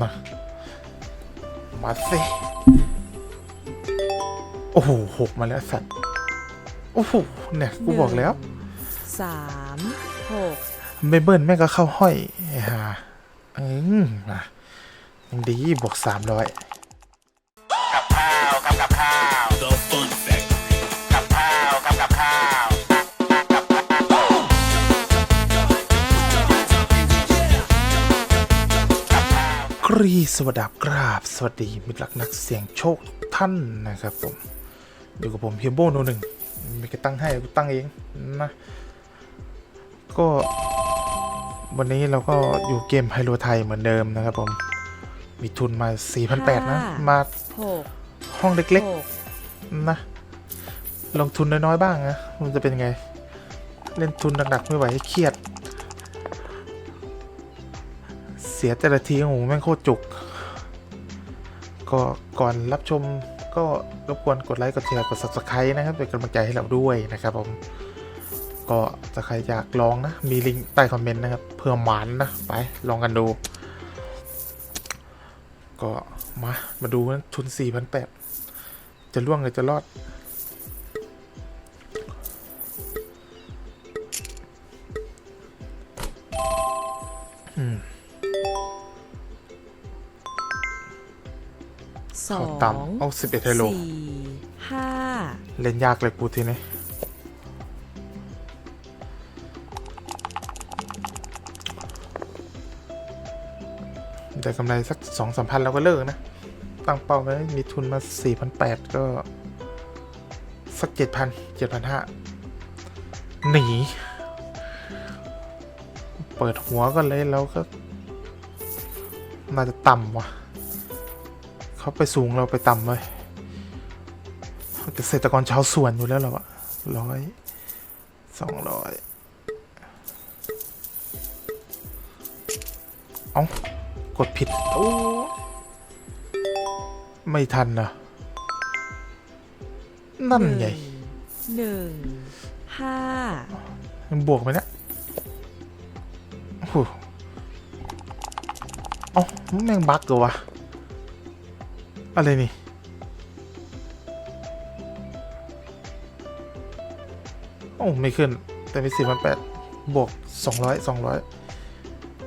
มามาสิโอ้โหหกมาแล้วสัตว์โอ้โหเนี่ยกูบอกแล้วหนึ่งสามหกไม่เบิ้ลแม่งก็เข้าห้อยไอ้ห่าอืมมายังดีบวกสามร้อย รีสวัสดีครับกราบ สวัสดีมิตรรักนักเสียงโชคท่านนะครับผมอยู่กับผมเพียมโบโนหนึ่งไม่ก็ตั้งให้กูตั้งเองนะก็ วันนี้เราก็อยู่เกมไฮโลไทยเหมือนเดิมนะครับผม มีทุนมา 4,800 นะ มาหกห้องเล็กหกๆนะ ลงทุนน้อยๆบ้างนะ มันจะเป็นไง เล่นทุนหนักๆไม่ไหวเครียด เสียแต่ละทีโอ้โหแม่งโคตรจุก ก็ก่อนรับชมก็รบกวนกดไลค์กดแชร์กด subscribe นะครับเป็นกำลังใจให้เราด้วยนะครับผมก็ถ้าใครอยากลองนะ มีลิงก์ใต้คอมเมนต์นะครับเพื่อหมานนะ ไปลองกันดู ก็มามาดูนะทุน4,800จะล่วงหรือจะรอดอืม สอเขางต่ำเอา11ไฮโลสี่ห้าเล่นยากเลยกูทีนี้แต่กำไรสักสองสามพันเราก็เลิกนะ ตั้งเป้าไว้มีทุนมาสี่พันแปดก็ สักเจ็ดพันเจ็ดพันห้าหนี เปิดหัวก็เลยแล้วก็ น่าจะต่ำว่ะ เขาไปสูงเราไปต่ำเลยเกษตรกรชาวสวนอยู่แล้วเหรอวะร้อยสองร้อยเอากดผิดโอ้ไม่ทันนะนั่นไงหนึ่งห้ามันบวกไหมเนะโอ้โหเอ้าแม่งบั๊กเหรอวะ อะไรนี่ โอ้ ไม่ขึ้น แต่มีสี่พันแปดบวกสองร้อยสองร้อย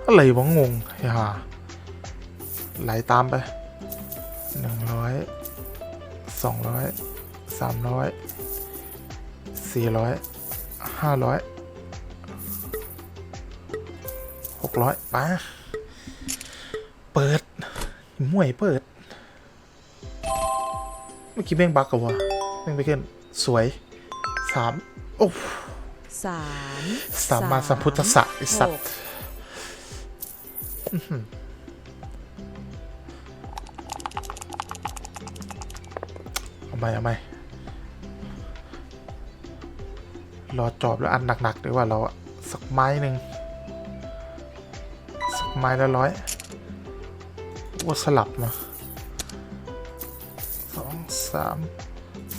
อะไรวะงงไอ้ห่าไหลตามไปหนึ่งร้อยสองร้อยสามร้อยสี่ร้อยห้าร้อยหกร้อยมาเปิดมวยเปิด เมื่อกี้แม่งบักกับวะแม่งไปขึ้นสวยสามโอ้สามสัมมาสัมพุทธัสสะไอสัตหว์กเอาไหมเอาไหมรอจอบแล้วอันหนักๆดีกว่าเราอะสักไม้หนึ่งสักไม้ละร้อยว่าสลับมา สองสาม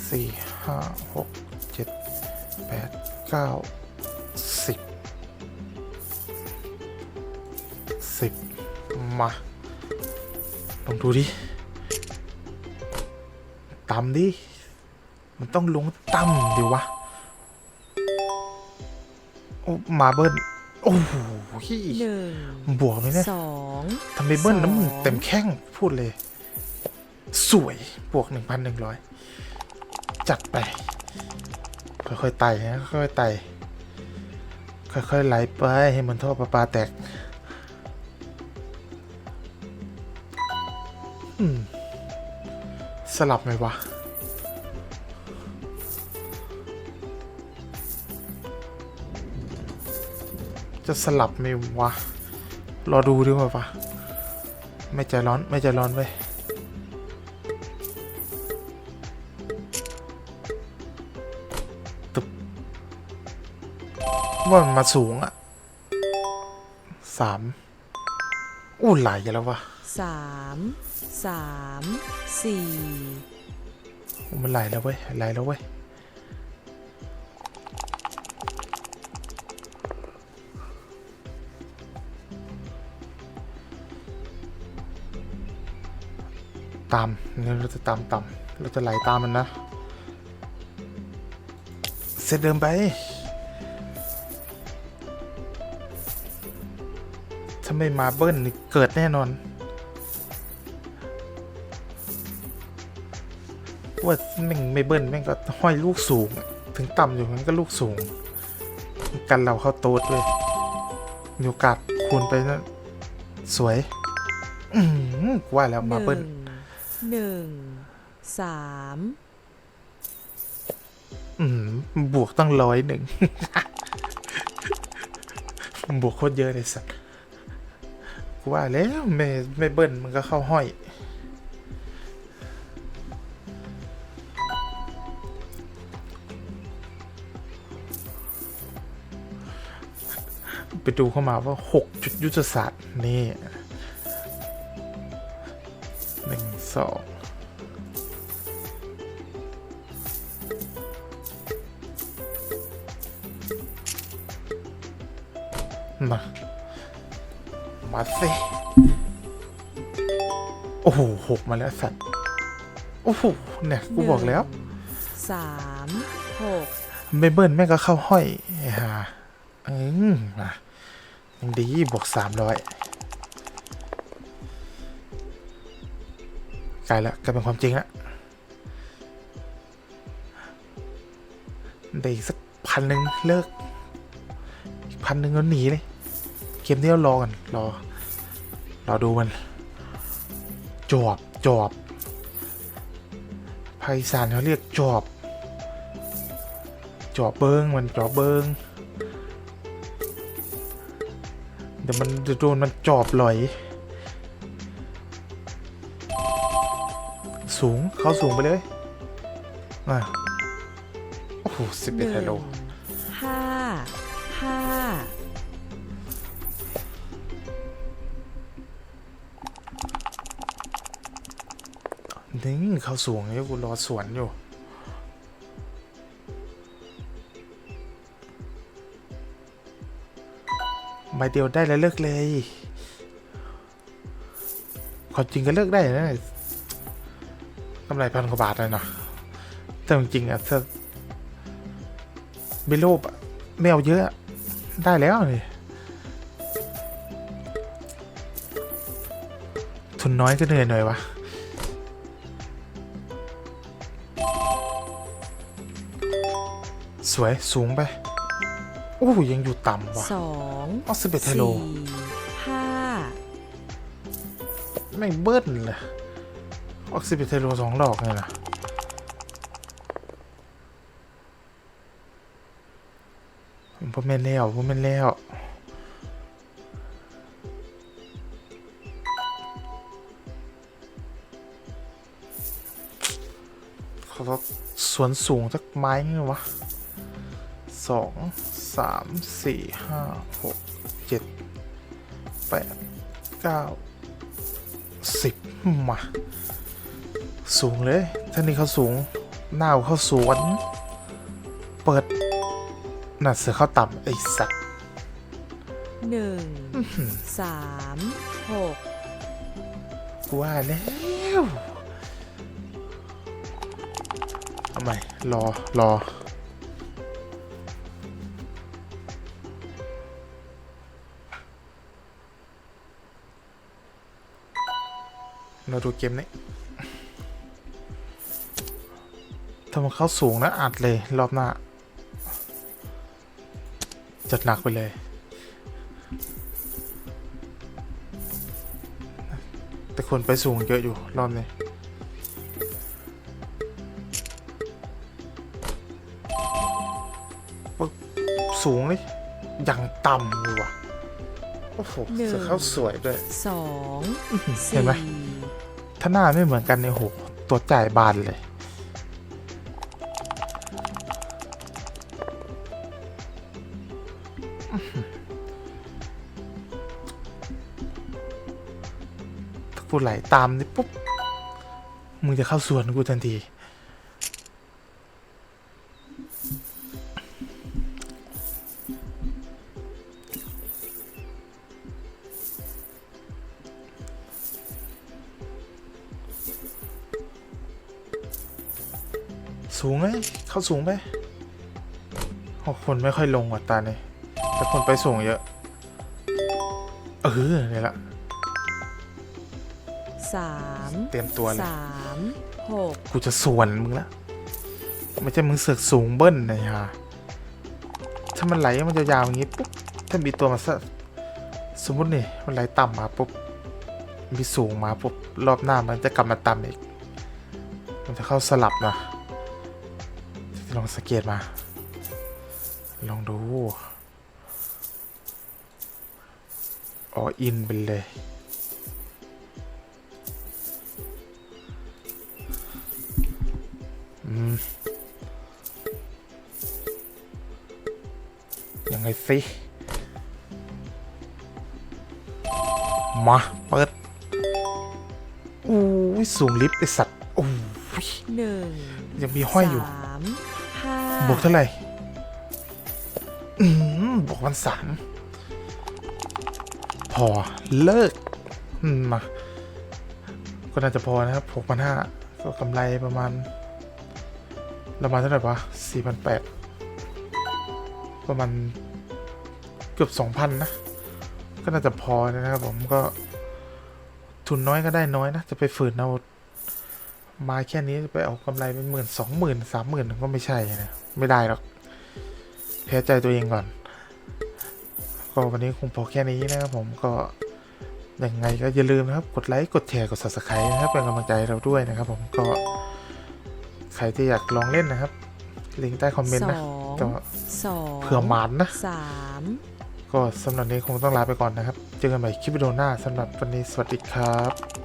สี่ห้าหกเจ็ดแปดเก้าสิบสิบมา ลองดูดิต่ำดิ มันต้องลงต่ำดิวะ โอ้ มาเบิ้ลโอ้โหหนึ่งบวกไหมเนี่ยสองทำไมเบิ้ลน้ำมันสองเต็มแข้งพูดเลย สวยบวกหนึ่งพันหนึ่งร้อยจัดไป ค่อยๆไต่นะค่อยๆไต่ค่อยๆไหลไปให้มันท่อประปาแตกสลับไหมวะจะสลับไหมวะ รอดูดีกว่าปะไม่ใจร้อน ไม่ใจร้อนเว้ย ว่ามันมาสูงอะสามอู้ไหลายแล้ววะสามสามสี่อู้มันไหลแล้วเว้ยไหลแล้วเว้ยตามเนี่ยเราจะตามตามเราจะไหลตามมันนะเซตเดิมไป ไม่มาเบิ้ลนี่เกิดแน่นอนว่าแม่งไม่เบิ้ลแม่งก็ห้อยลูกสูงอะถึงต่ำอยู่มันก็ลูกสูง กันเราเข้าโต๊ดเลยมีโอกาสคูณไปนะสวย อืมกูว่าแล้วมาเบิ้ลหนึ่งสามอืมบวกตั้งร้อยหนึ่งบวกโคตรเยอะเลยสัตว์ กูว่าแล้วไม่ไม่เบิ้ลมันก็เข้าห้อย ไปดูเข้ามาว่า 6 จุดยุทธศาสตร์ นี่หนึ่งสองมา มาสิโอ้โหหกมาแล้วสัตว์โอ้โหเนี่ยกูบอกแล้วหนึ่งสามหกไม่เบิ้ลแม่งก็เข้าห้อยไอ้ห่าอืมมายังดีบวกสามร้อยกลายแล้วกลายเป็นความจริงแล้วได้อีกสักพันหนึ่งเลิก อีกพันหนึ่งแล้วหนีเลย เกมนี้เรารอกันรอรอดูมัน จอบจอบภาคอีสานเขาเรียกจอบ จอบเบิงมันจอบเบิงเดี๋ยวมันจะโดนมันจอบลอย สูงเข้าสูงไปเลยอะโอ้โหสิบเอ็ดไฮโลห้าห้า นี่เข้าสูงอยู่กูรอสวนอยู่ ใบเดียวได้แล้วเลิกเลยความจริงก็เลิกได้นะกำไรพันกว่าบาทเลยเนาะแต่จริงๆอะถ้าไม่โลภอะไม่เอาเยอะอะ ได้แล้วนี่ทุนน้อยก็เหนื่อยหน่อยวะ สวยสูงไปโอ้ยังอยู่ต่ำว่ะสองเอาสิบเอ็ดไฮโลสี่ห้าไม่เบิ้ลเลยออกซิบิเทโลสองดอกเลยนะผมเป็นแล้วผมเป็นแล้วเขาสวนสูงสักไม้ไงวะ สองสามสี่ห้าหกเจ็ดแปดเก้าสิบมาสูงเลยท่านี้เขาสูงหน้าเขาสวน เปิดน่ะเสือเข้าต่ำไอ้สัตว์หนึ่งอื้อหือสามหกกูว่าแล้วทำไมรอรอ เราดูเกมนี้ถ้ามันเข้าสูงนะอัดเลย รอบหน้า จัดหนักไปเลย แต่คนไปสูงเยอะอยู่ รอบนี้ปึ๊บสูงเลยอย่างต่ำเลยว่ะ โอ้โหเสือเข้าสวยด้วยสองเห็นไหมสี่ ถ้าหน้าไม่เหมือนกันเนี่ยโหตัวจ่ายบานเลย ถ้ากูไหลตามนี่ปุ๊บ มึงจะเข้าสวนกูทันที เลยเข้าสูงไปโอ้คนไม่ค่อยลงว่ะตาเนี่ยแต่คนไปสูงเยอะ เออเนี่ยละสามเตรียมตัวเลยสามหกกูจะสวนมึงละไม่ใช่มึงเสือกสูงเบิ้ลนะฮะถ้ามันไหลมันจะยาวๆอย่างงี้ปุ๊บถ้ามีตัวมาสักสมมตินี่มันไหลต่ำมาปุ๊บมีสูงมาปุ๊บรอบหน้ามันจะกลับมาต่ำอีก มันจะเข้าสลับนะ ลองสังเกตมา ลองดูอ๋ออินไปเลย อืม ยังไงสิ มา เปิดอู้ยสูงลิฟต์ไอสัตว์อู้ยหนึ่งยังมีห้อยอยู่สามห้า บวกเท่าไหร่บวกวันสามพอเลิกมมาก็น่าจะพอนะครับหกพันห้าก็กำไรประมาณประมาณเท่าไหร่วะสี่พันแปดประมาณเกือบสองพันนะ ก็น่าจะพอนะครับผมก็ทุนน้อยก็ได้น้อยนะ จะไปฝืนเอา มาแค่นี้ไปเอากำไรเป็นหมื่นสองหมื่นสามหมื่นก็ไม่ใช่นะไม่ได้หรอกแพ้ใจตัวเองก่อน ก็วันนี้คงพอแค่นี้นะครับผมก็ยังไงก็อย่าลืมนะครับ กดไลค์ กดแชร์ กด subscribe นะครับเป็นกำลังใจให้เราด้วยนะครับผมก็ ใครที่อยากลองเล่นนะครับ ลิงก์ใต้คอมเมนต์สนะองก็สองเผื่อหมานนะสามก็สำหรับนี้คงต้องลาไปก่อนนะครับ เจอกันใหม่คลิปวิดีโอหน้าสำหรับวันนี้สวัสดีครับ